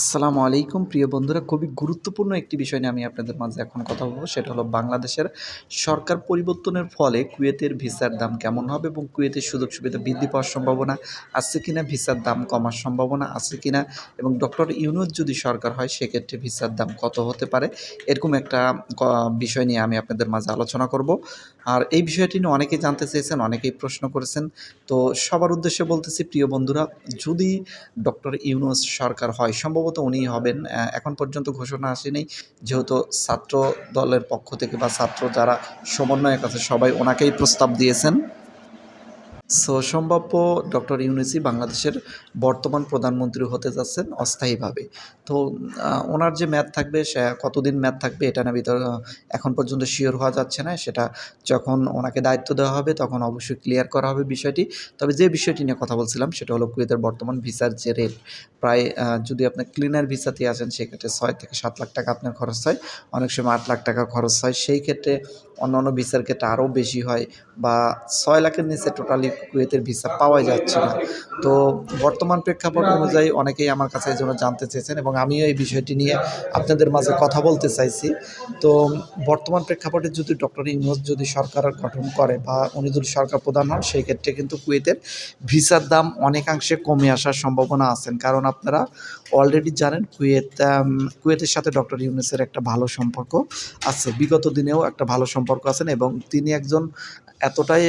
আসসালামু আলাইকুম, প্রিয় বন্ধুরা। খুবই গুরুত্বপূর্ণ একটি বিষয় নিয়ে আমি আপনাদের মাঝে এখন কথা বলব। সেটা হলো বাংলাদেশের সরকার পরিবর্তনের ফলে কুয়েতের ভিসার দাম কেমন হবে এবং কুয়েতের সুযোগ সুবিধা বৃদ্ধি পাওয়ার সম্ভাবনা আছে কিনা, ভিসার দাম কমার সম্ভাবনা আছে কিনা এবং ডক্টর ইউনুস যদি সরকার হয়, সেক্ষেত্রে ভিসার দাম কত হতে পারে? এরকম একটা বিষয় নিয়ে আমি আপনাদের মাঝে আলোচনা করব। আর এই বিষয়টি নিয়ে অনেকেই জানতে চেয়েছেন, অনেকেই প্রশ্ন করেছেন। তো সবার উদ্দেশ্যে বলতেছি, প্রিয় বন্ধুরা, যদি ডক্টর ইউনুস সরকার হয়, সম্ভবত উনিই হবেন এখন পর্যন্ত ঘোষণা আসেনি। যেহেতু ছাত্র দলের পক্ষ থেকে বা ছাত্র যারা সমন্বয়ক আছে, সবাই ওনাকেই প্রস্তাব দিয়েছেন। সো সম্ভাব্য ডক্টর ইউনিসি বাংলাদেশের বর্তমান প্রধানমন্ত্রী হতে যাচ্ছেন অস্থায়ীভাবে। তো ওনার যে ম্যাথ থাকবে, সে কতদিন ম্যাথ থাকবে এটা না ভিতর এখন পর্যন্ত শিওর হওয়া যাচ্ছে না। সেটা যখন ওনাকে দায়িত্ব দেওয়া হবে তখন অবশ্যই ক্লিয়ার করা হবে বিষয়টি। তবে যে বিষয়টি নিয়ে কথা বলছিলাম সেটা হলো কুয়েতের বর্তমান ভিসার যে রেট, প্রায় যদি আপনি ক্লিনার ভিসাতে আসেন সেক্ষেত্রে ছয় থেকে সাত লাখ টাকা আপনার খরচ হয়। অনেক সময় আট লাখ টাকা খরচ হয়। সেই ক্ষেত্রে অন্যান্য ভিসার ক্ষেত্রে আরও বেশি হয় বা ছয় লাখের নিচে টোটালি কুয়েতের ভিসা পাওয়া যাচ্ছে না। তো বর্তমান প্রেক্ষাপট অনুযায়ী অনেকেই আমার কাছে এই জন্য জানতে চেয়েছেন এবং আমিও এই বিষয়টি নিয়ে আপনাদের মাঝে কথা বলতে চাইছি। তো বর্তমান প্রেক্ষাপটে যদি ডক্টর ইউনুস যদি সরকার গঠন করে বা উনি যদি সরকার প্রধান হন, সেই ক্ষেত্রে কিন্তু কুয়েতের ভিসার দাম অনেকাংশে কমে আসার সম্ভাবনা আছেন। কারণ আপনারা অলরেডি জানেন কুয়েত কুয়েতের সাথে ডক্টর ইউনুসের একটা ভালো সম্পর্ক আছে। বিগত দিনেও একটা ভালো সম্পর্ক আছেন এবং তিনি একজন এতটাই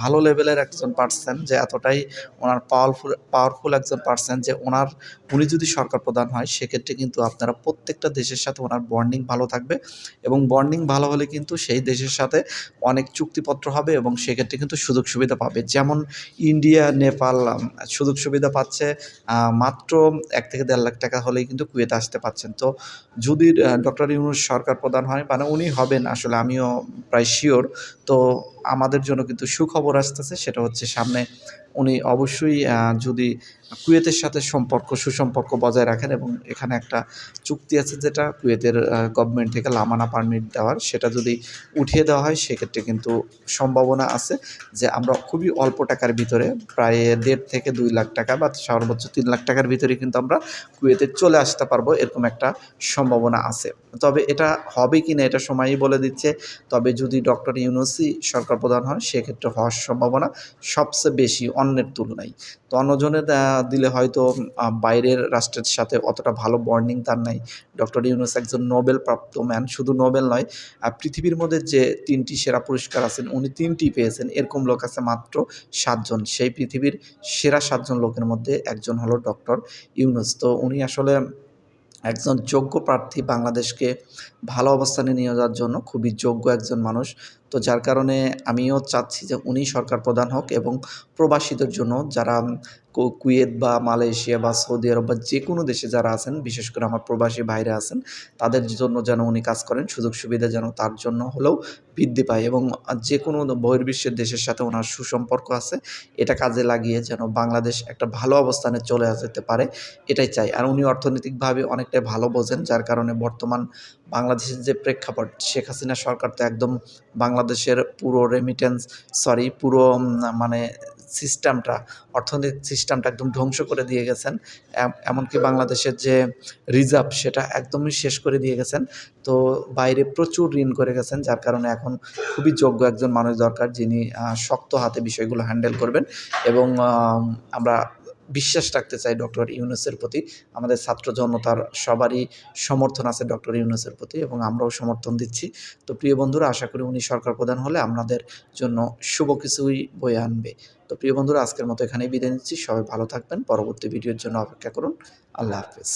ভালো লেভেলের একজন পার্সন যে এতটাই ওনার পাওয়ারফুল পাওয়ারফুল একজন পার্সন যে ওনার, উনি যদি সরকার প্রধান হয়, সেক্ষেত্রে কিন্তু আপনারা প্রত্যেকটা দেশের সাথে ওনার বন্ডিং ভালো থাকবে এবং বন্ডিং ভালো হলে কিন্তু সেই দেশের সাথে অনেক চুক্তিপত্র হবে এবং সেক্ষেত্রে কিন্তু সুযোগ সুবিধা পাবে। যেমন ইন্ডিয়া, নেপাল সুযোগ সুবিধা পাচ্ছে মাত্র এক থেকে দেড় লাখ টাকা হলেই কিন্তু কুয়েতে আসতে পাচ্ছেন তো যদি ডক্টর ইউনুস সরকার প্রধান হয় মানে উনি হবেন আসলে, আমিও প্রায় শিওর তো আমাদের জন্য কিন্তু সুখবর আসতেছে সেটা হচ্ছে সামনে উনি অবশ্যই যদি কুয়েতের সাথে সম্পর্ক, সুসম্পর্ক বজায় রাখেন এবং এখানে একটা চুক্তি আছে যেটা কুয়েতের গভর্নমেন্ট থেকে লামানা পারমিট দেওয়ার, সেটা যদি উঠিয়ে দেওয়া হয়, সেক্ষেত্রে কিন্তু সম্ভাবনা আছে যে আমরা খুবই অল্প টাকার ভিতরে, প্রায় দেড় থেকে দুই লাখ টাকা বা সর্বোচ্চ তিন লাখ টাকার ভিতরে কিন্তু আমরা কুয়েতে চলে আসতে পারব, এরকম একটা সম্ভাবনা আছে। তবে এটা হবে কি না, এটা সময়ই বলে দিচ্ছে। তবে যদি ডক্টর ইউনুসি সরকার প্রধান হন, সেক্ষেত্রে হওয়ার সম্ভাবনা সবচেয়ে বেশি অন্যের তুলনায়। তো অন্যজনের দিলে হয়তো বাইরের রাষ্ট্রের সাথে অতটা ভালো বর্নিং তার নাই। ডক্টর ইউনুস একজন নোবেল প্রাপ্ত ম্যান শুধু নোবেল নয় পৃথিবীর মধ্যে যে তিনটি সেরা পুরস্কার আছেন, উনি তিনটি পেয়েছেন। এরকম লোক আছে মাত্র সাতজন। সেই পৃথিবীর সেরা সাতজন লোকের মধ্যে একজন হলো ডক্টর ইউনুস। তো উনি আসলে একজন যোগ্য প্রার্থী বাংলাদেশকে ভালো অবস্থানে নিয়ে যাওয়ার জন্য খুবই যোগ্য একজন মানুষ। তো যার কারণে আমিও চাচ্ছি যে উনি সরকার প্রধান হোক এবং প্রবাসীদের জন্য যারা কুয়েত বা মালয়েশিয়া বা সৌদি আরব বা যে কোনো দেশে যারা আছেন, বিশেষ করে আমার প্রবাসী ভাইরা আছেন, তাদের জন্য যেন উনি কাজ করেন সুযোগ সুবিধা যেন তার জন্য হলেও বৃদ্ধি পায় এবং যে কোনো বহির্বিশ্বের দেশের সাথে ওনার সুসম্পর্ক আছে, এটা কাজে লাগিয়ে যেন বাংলাদেশ একটা ভালো অবস্থানে চলে যেতে পারে, এটাই চাই। আর উনি অর্থনৈতিকভাবে অনেকটাই ভালো বোঝেন, যার কারণে বর্তমান বাংলাদেশের যে প্রেক্ষাপট, শেখ হাসিনা সরকার তো একদম বাংলাদেশের পুরো রেমিটেন্স সরি পুরো মানে সিস্টেমটা অর্থনৈতিক সিস্টেমটা একদম ধ্বংস করে দিয়ে গেছেন। এমনকি বাংলাদেশের যে রিজার্ভ সেটা একদমই শেষ করে দিয়ে গেছেন। তো বাইরে প্রচুর ঋণ করে গেছেন, যার কারণে এখন খুবই যোগ্য একজন মানুষ দরকার যিনি শক্ত হাতে বিষয়গুলো হ্যান্ডেল করবেন এবং আমরা বিশ্বাস রাখতে চাই ডক্টর ইউনুসের প্রতি। আমাদের ছাত্র জনতার সবারই সমর্থন আছে ডক্টর ইউনুসের প্রতি এবং আমরাও সমর্থন দিচ্ছি। তো প্রিয় বন্ধুরা, আশা করি উনি সরকার প্রধান হলে আপনাদের জন্য শুভ কিছুই বয়ে আনবে। তো প্রিয় বন্ধুরা, আজকের মতো এখানেই বিদায় নিচ্ছি। সবাই ভালো থাকবেন। পরবর্তী ভিডিওর জন্য অপেক্ষা করুন। আল্লাহ হাফেজ।